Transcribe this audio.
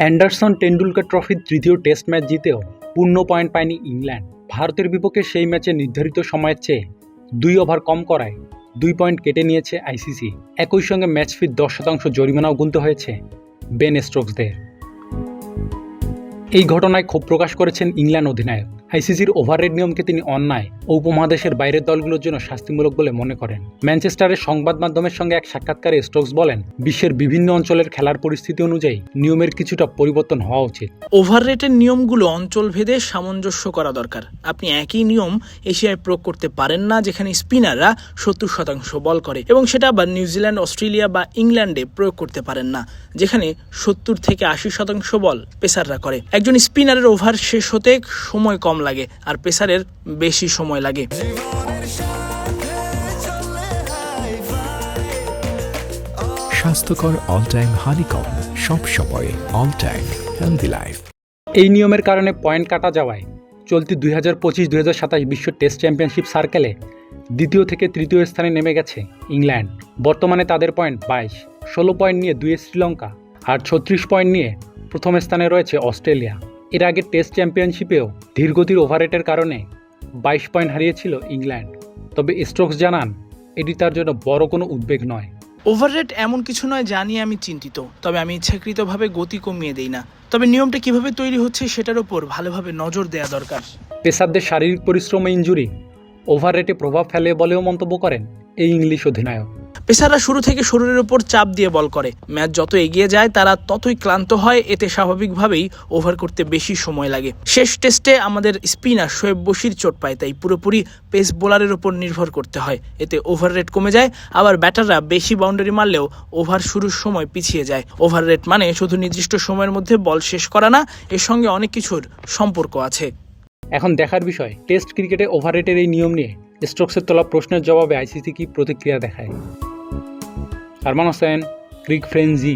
Anderson Tendulkar ট্রফির তৃতীয় test match জিতেও পূর্ণ পয়েন্ট পায়নি ইংল্যান্ড। ভারতের বিপক্ষে সেই ম্যাচে নির্ধারিত সময়ের চেয়ে দুই ওভার কম করায় দুই পয়েন্ট কেটে নিয়েছে আইসিসি। একই সঙ্গে ম্যাচ ফির দশ শতাংশ জরিমানাও গুনতে হয়েছে বেন স্ট্রোকসদের এই ঘটনায় ক্ষোভ প্রকাশ করেছেন ইংল্যান্ড অধিনায়ক। আইসিসির ওভাররেড নিয়মকে তিনি অন্যায় ও উপমহাদেশের বাইরের দলগুলোর জন্য শাস্তিমূলক বলে মনে করেন। ম্যানচেস্টারের সংবাদ মাধ্যমের সঙ্গে এক সাক্ষাৎকারে স্টোকস বলেন, বিশ্বের বিভিন্ন অঞ্চলের খেলার পরিস্থিতি অনুযায়ী নিয়মের কিছুটা পরিবর্তন হওয়া উচিত। ওভাররেটের নিয়মগুলো অঞ্চলভেদে সামঞ্জস্য করা দরকার। আপনি একই নিয়ম এশিয়ায় প্রয়োগ করতে পারেন না, যেখানে স্পিনাররা সত্তর শতাংশ বল করে এবং সেটা আবার নিউজিল্যান্ড, অস্ট্রেলিয়া বা ইংল্যান্ডে প্রয়োগ করতে পারেন না, যেখানে সত্তর থেকে আশি শতাংশ বল পেসাররা করে। একজন স্পিনারের ওভার শেষ হতে সময় কম লাগে আর পেসারের বেশি সময় লাগে। স্বাস্থ্যকর অল টাইম হানিকম সব সময় অল টাইম হেলদি লাইফ এই নিয়মের কারণে পয়েন্ট কাটা যাওয়ায় চলতি দুই হাজার পঁচিশ দুই হাজার সাতাশ বিশ্ব টেস্ট চ্যাম্পিয়নশিপ সার্কেলে দ্বিতীয় থেকে তৃতীয় স্থানে নেমে গেছে ইংল্যান্ড। বর্তমানে তাদের পয়েন্ট বাইশ ষোলো পয়েন্ট নিয়ে দুই শ্রীলঙ্কা আর ছত্রিশ পয়েন্ট নিয়ে প্রথম স্থানে রয়েছে অস্ট্রেলিয়া। এর আগে টেস্ট চ্যাম্পিয়নশিপেও ধীরগতির ওভাররেটের কারণে বাইশ পয়েন্ট হারিয়েছিল ইংল্যান্ড। তবে স্ট্রোকস জানান এটি তার জন্য বড় কোনো উদ্বেগ নয়। ওভাররেট এমন কিছু নয় যা নিয়ে আমি চিন্তিত তবে আমি ইচ্ছাকৃতভাবে গতি কমিয়ে দেই না। তবে নিয়মটা কীভাবে তৈরি হচ্ছে সেটার উপর ভালোভাবে নজর দেওয়া দরকার। পেসারদের শারীরিক পরিশ্রম ইঞ্জুরি ওভাররেটে প্রভাব ফেলে বলেও মন্তব্য করেন এই ইংলিশ অধিনায়ক। পেসাররা শুরু থেকে শরীরের উপর চাপ দিয়ে বল করে। ম্যাচ যত এগিয়ে যায়, তারা ততই ক্লান্ত হয়, এতে স্বাভাবিকভাবেই ওভার করতে বেশি সময় লাগে। শেষ টেস্টে আমাদের স্পিনার শোয়েব বশির চোট পায়, তাই পুরোপুরি পেস বোলারের উপর নির্ভর করতে হয়। এতে ওভার রেট কমে যায়, আবার ব্যাটাররা বেশি বাউন্ডারি মারলেও ওভার শুরুর সময় পিছিয়ে যায়। ওভার রেট মানে শুধু নির্দিষ্ট সময়ের মধ্যে বল শেষ করা না, এর সঙ্গে অনেক কিছুর সম্পর্ক আছে। এখন দেখার বিষয়, টেস্ট ক্রিকেটে ওভাররেটের এই নিয়ম নিয়ে, স্ট্রোকসের তোলা প্রশ্নের জবাবে আইসিসি কি প্রতিক্রিয়া দেখায়? আরমান হোসেন ক্রিক ফ্রেন্সি